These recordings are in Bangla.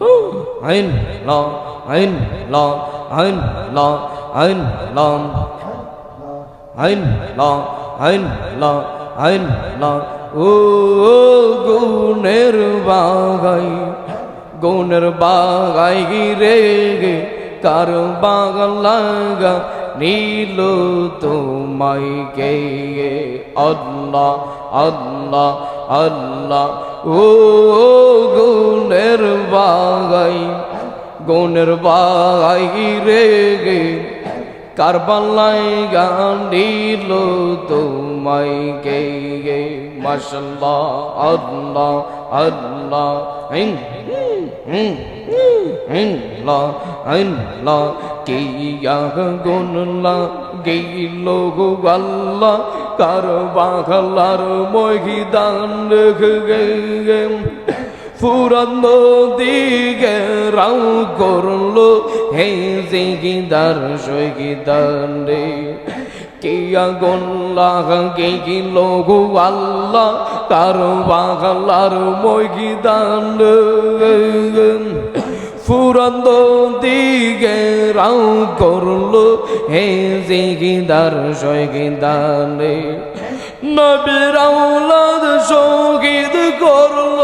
আইন, ল আইন ল আইন ল আইন ল আইন ল আইন ল আইন, ল, ও গুণের বাগাই গুণের বাগাই রে গে, কার বাগান লাগা নীল তোমায় গে? আল্লাহ আল্লাহ আল্লাহ ও গুণের বাগাই গুণের বাগাই রে গে। কারবালাই গান দিল তোমায় গে গে। মাশাল্লাহ, আল্লাহ আল্লাহ হিং হিং হিং লা হিং লা কিয়া গুনলা গেইল গো আল্লাহ কার বাঘলার মহিদান ফুরন দিকে রাউ করল, হে জিগিদার সহিদান রে। কিয়া গল্লাহ গেগিল গো আল্লাহ, কার বাঘলার মহিদান ফুরন্দ দিকে রাউ করল হে জিগিদার সহিদানে নবীর আউলাদ শহীদ করল।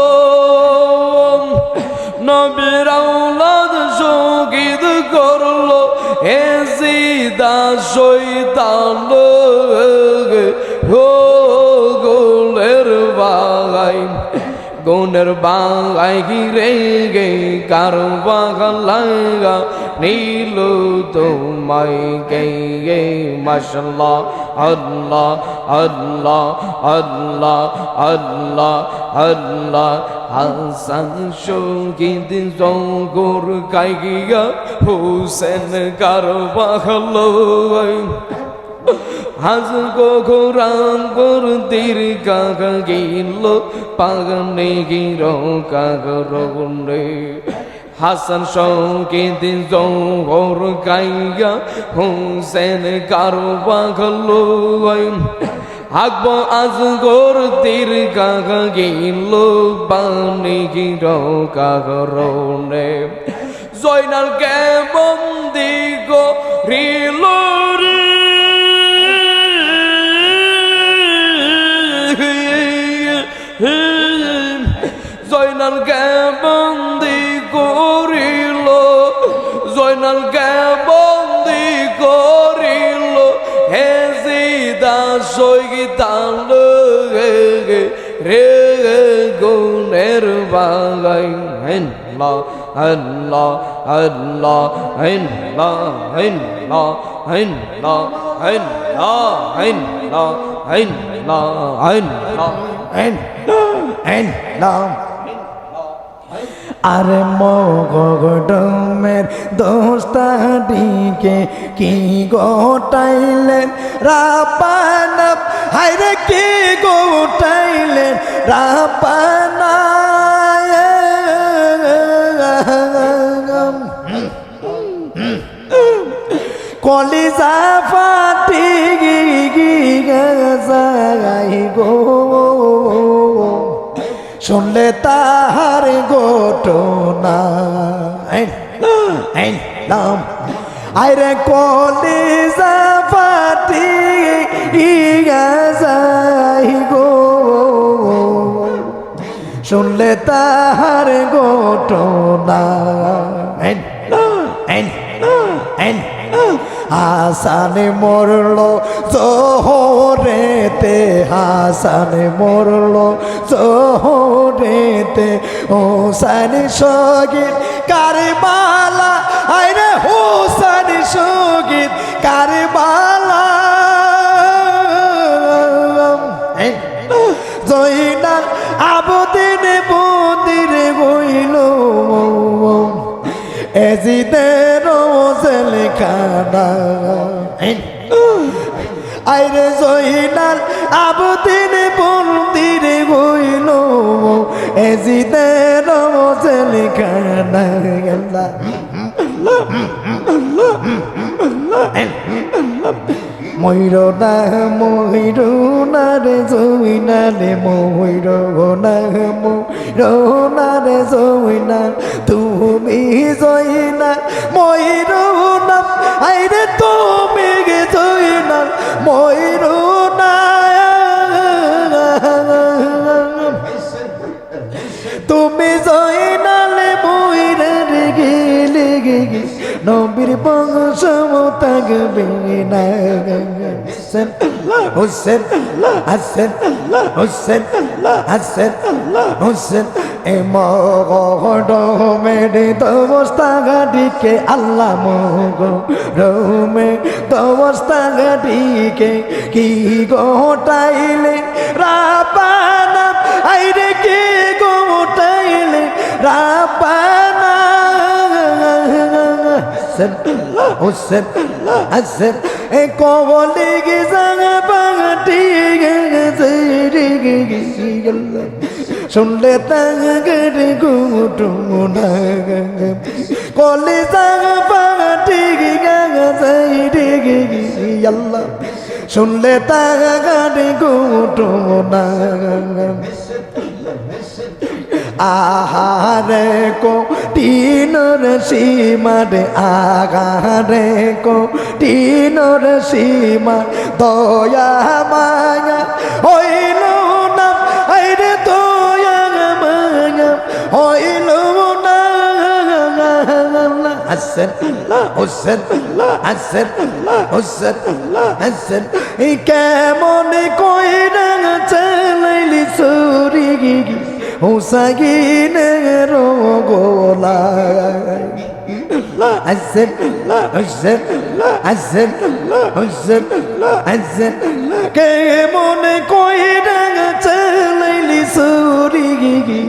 নবীর আউলাদ শহীদ করল হে সিদা শৈতান। গুণের বাগাই রে গে কারও বাগান লাগা। নীল তোমায় গে গে মাসাল্লাহ আল্লাহ আল্লাহ আল্লাহ আল্লাহ আল্লাহ। হাসান শোকিদ জঙ্গর গাইগিয়া হুসেন কারও বাগাল হাজ গো গোর তীর কাক গিল পাগনে গির কাগর রে হাসান শৌকিদ জৌহর গাইয়া হুসেন কারও বাঘল হাকব আজ গোর তীর কাক গিল পানি গির কাগর রে জয়নাল কে বন্দি গো রিল জয়নাল কে বন্দি করিল জয়নাল কে বন্দি করিল হে সিদা সৈগিতান রে গুণের বাগাই হেন লা আল্লাহ আল্লাহ হেন লা হেন লা হেন লা হেন লা হেন লা হেন লা হেন লা এন এন নাম আরে মগডমের দোস্তাটিকে কি গোটাইলেন রাপানা হাইরে কি গোটাইলেন রাপানা কলিজা ফাটি গি গি গাই গো। শুনলে তাহার আইন নাম। কলিজা ফাটি যাই গো। শুনলে তাহার ঘটনা। হাসান মরল, জোহরেতে হাসান মরল, জোহরেতে হোসান সগীত কারবালা, আইরে হোসান সগীত কারবালা। জয়নাল আবদিন বন্দির বইল এজিদের খানা আইরে জহিনাল আবদিন বন্দির বইল এজিদের জেল খানা ময়ূর না ময়ূর না রে জইনা রে ময়ূর না ময়ূর না রে জইনা তুমি জইনা তুমি জয়নালে ময়ূরে রেগে লেগে গে। নবীর বংশ থাকবে না হোসেন হোসেন, হাসেন হোসেন হাসেন, হোসেন, এ মেরে দবস্তা গাড়িকে আল্লাহ মগ রোমে দবস্তা গাড়িকে কি গোটাইলে গে গেছি শুনলে তাঙ্গের গুটু না কলে জাঙা বাঙাটি গেছে রে গে গেছি আল্লাহ শুনলে তাঙ্গার গুটু না আহারে কো টিনর সীমারে আগারে কো টিনর সীমা দয়া মায়া। হইল না, আইরে দয়া মায়া। হইল না, হাসেন, হোসেন হাসেন হোসেন, হাসেন। কেমন কইরা সরি গি হুসাইনের গোলা হাসেন হোসেন হাসেন হোসেন হাসেন কেমন কইরা চালাইলি সরি গি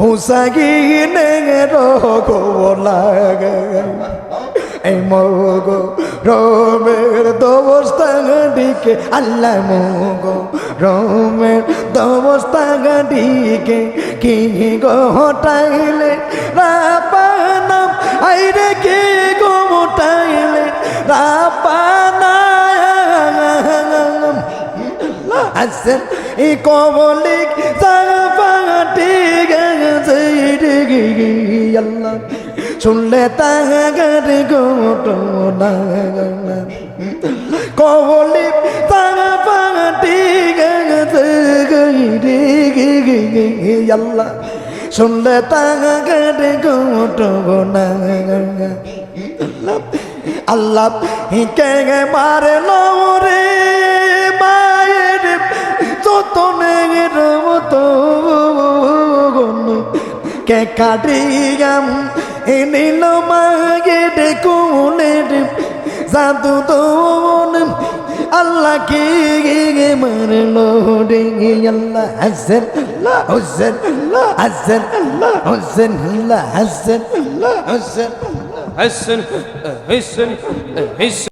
হুসাইনের গোলা এই মগ রোমের দবস্তা গাড়িকে আল্লাহ মগ রোমের দবস্তা গাড়িকে কি গোটাইলে রাপানা আইরে কি গোটাইলে রাপানা আসেন এই কবলিক জাগাটি গেছে আল্লাহ। শুনলে তাগার গোটো না কবলি গেছে আল্লাহ, শুনলে তাগার গোটো না আল্লাহ, হিকে মারে রে মায়ের যতনের মতো কে কাটিয়াম এ নীল মাগের কোনের জাদু দোন। আল্লাহ কে গে মারল রে আল্লাহ, হাসেন, আল্লাহ, হোসেন, আল্লাহ, হাসেন, আল্লাহ, হোসেন, আল্লাহ, হাসেন, আল্লাহ, হোসেন হাসেন হাসেন হাসেন।